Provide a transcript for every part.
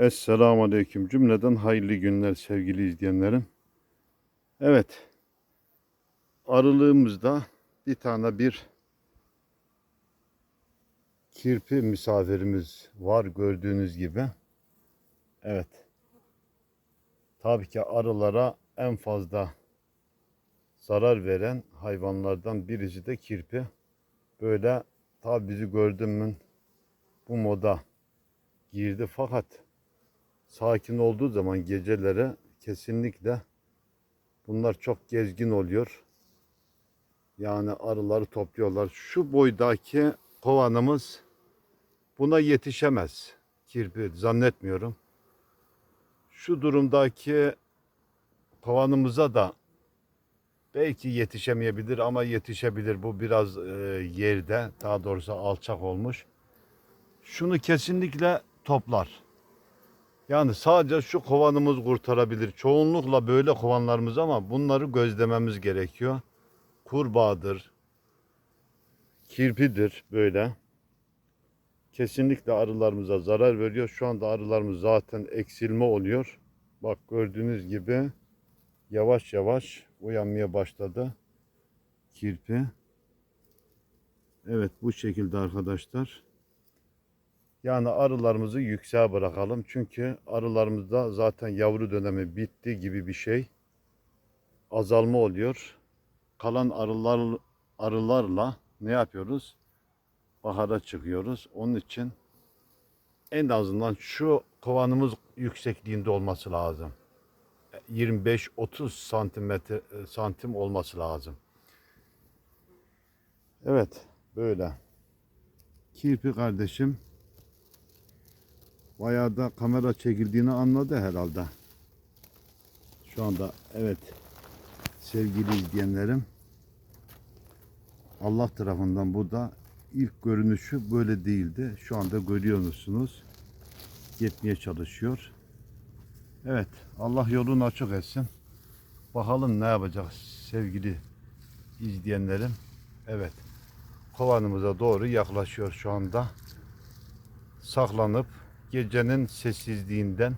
Esselamu Aleyküm. Cümleden hayırlı günler sevgili izleyenlerim. Evet. Arılığımızda bir tane bir kirpi misafirimiz var gördüğünüz gibi. Evet. Tabii ki arılara en fazla zarar veren hayvanlardan birisi de kirpi. Böyle tabi bizi gördün mü bu moda girdi fakat sakin olduğu zaman gecelere kesinlikle bunlar çok gezgin oluyor. Yani arıları topluyorlar. Şu boydaki kovanımız buna yetişemez. Kirpi zannetmiyorum. Şu durumdaki kovanımıza da belki yetişemeyebilir ama yetişebilir. Bu biraz e, yerde daha doğrusu alçak olmuş. Şunu kesinlikle toplar. Yani sadece şu kovanımız kurtarabilir. Çoğunlukla böyle kovanlarımız ama bunları gözlememiz gerekiyor. Kurbağadır, kirpidir böyle. Kesinlikle arılarımıza zarar veriyor. Şu anda arılarımız zaten eksilme oluyor. Bak gördüğünüz gibi yavaş yavaş uyanmaya başladı kirpi. Evet bu şekilde arkadaşlar. Yani arılarımızı yükseğe bırakalım. Çünkü arılarımızda zaten yavru dönemi bitti gibi bir şey. Azalma oluyor. Kalan arılar arılarla ne yapıyoruz? Bahara çıkıyoruz. Onun için en azından şu kovanımız yüksekliğinde olması lazım. 25-30 santimetre santim olması lazım. Evet, böyle. Kirpi kardeşim bayağı da kamera çekildiğini anladı herhalde. Şu anda evet sevgili izleyenlerim Allah tarafından bu da ilk görünüşü böyle değildi. Şu anda görüyorsunuz. Gitmeye çalışıyor. Evet Allah yolunu açık etsin. Bakalım ne yapacak sevgili izleyenlerim. Evet kovanımıza doğru yaklaşıyor şu anda. Saklanıp gecenin sessizliğinden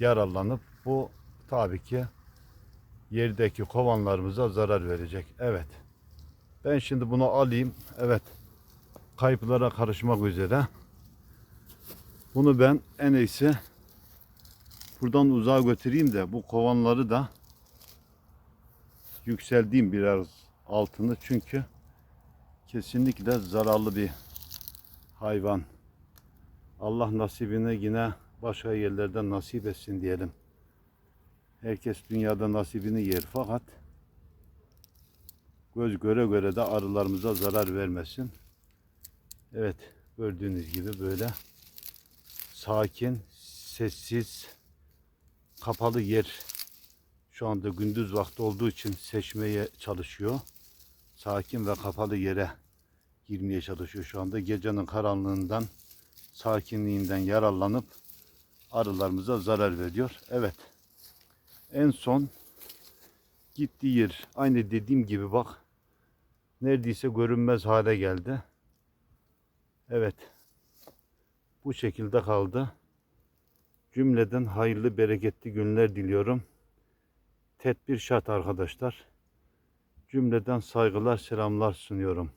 yararlanıp bu tabii ki yerdeki kovanlarımıza zarar verecek. Evet. Ben şimdi bunu alayım. Evet. Kayıplara karışmak üzere. Bunu ben en iyisi buradan uzağa götüreyim de bu kovanları da yükseldiğim biraz altını çünkü kesinlikle zararlı bir hayvan. Allah nasibini yine başka yerlerden nasip etsin diyelim. Herkes dünyada nasibini yer fakat göz göre göre de arılarımıza zarar vermesin. Evet gördüğünüz gibi böyle sakin, sessiz, kapalı yer şu anda gündüz vakti olduğu için seçmeye çalışıyor. Sakin ve kapalı yere girmeye çalışıyor şu anda. Gecenin karanlığından, sakinliğinden yararlanıp arılarımıza zarar veriyor. Evet. En son gittiği yer aynı dediğim gibi bak neredeyse görünmez hale geldi. Evet. Bu şekilde kaldı. Cümleden hayırlı bereketli günler diliyorum. Tedbir şart arkadaşlar. Cümleden saygılar selamlar sunuyorum.